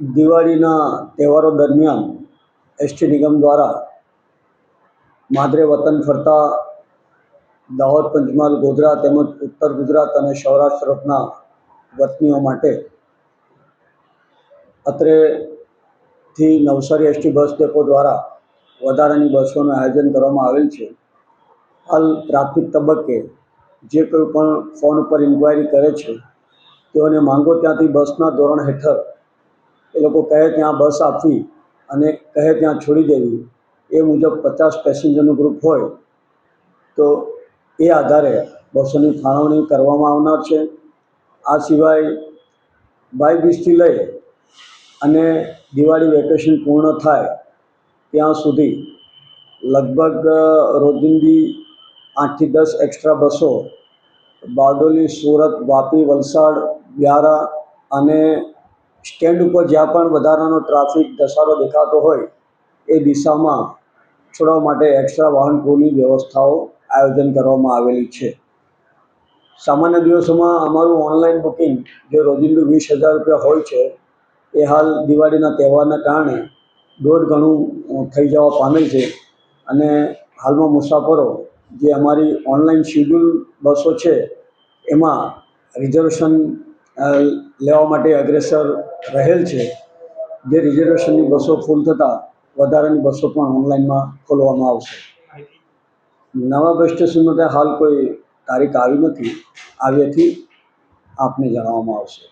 દિવાળીના તહેવારો દરમિયાન એસટી નિગમ દ્વારા માદરે વતન ફરતા દાહોદ, પંચમહાલ, ગોધરા તેમજ ઉત્તર ગુજરાત અને સૌરાષ્ટ્ર તરફના વતનીઓ માટે અત્રેથી નવસારી એસટી બસ ડેપો દ્વારા વધારાની બસોનું આયોજન કરવામાં આવેલ છે. હાલ પ્રાથમિક તબક્કે જે કોઈ પણ ફોન ઉપર ઇન્ક્વાયરી કરે છે, તેઓને માંગો ત્યાંથી બસના ધોરણ હેઠળ એ લોકો કહે ત્યાં બસ આપવી અને કહે ત્યાં છોડી દેવી. એ મુજબ પચાસ પેસેન્જરનું ગ્રુપ હોય તો એ આધારે બસોની ફાળવણી કરવામાં આવનાર છે. આ સિવાય બાય બીજથી લઈ અને દિવાળી વેકેશન પૂર્ણ થાય ત્યાં સુધી લગભગ રોજિંદી આઠથી દસ એક્સ્ટ્રા બસો બારડોલી, સુરત, વાપી, વલસાડ, વ્યારા અને સ્ટેન્ડ ઉપર જ્યાં પણ વધારાનો ટ્રાફિક ધસારો દેખાતો હોય, એ દિશામાં છોડવા માટે એક્સ્ટ્રા વાહન પૂરની વ્યવસ્થાઓ આયોજન કરવામાં આવેલી છે. સામાન્ય દિવસોમાં અમારું ઓનલાઈન બુકિંગ, જે રોજિંદુ વીસ હજાર રૂપિયા હોય છે, એ હાલ દિવાળીના તહેવારના કારણે દોઢ ગણું થઈ જવા પામે છે. અને હાલમાં મુસાફરો જે અમારી ઓનલાઈન શિડ્યુલ બસો છે, એમાં રિઝર્વેશન લેવા માટે અગ્રેસર રહેલ છે. જે રિઝર્વેશનની બસો ફૂલ થતાં વધારાની બસો પણ ઓનલાઈનમાં ખોલવામાં આવશે. નવા બસ સ્ટેશન માટે હાલ કોઈ તારીખ આવી નથી. આવ્યાથી આપને જણાવવામાં આવશે.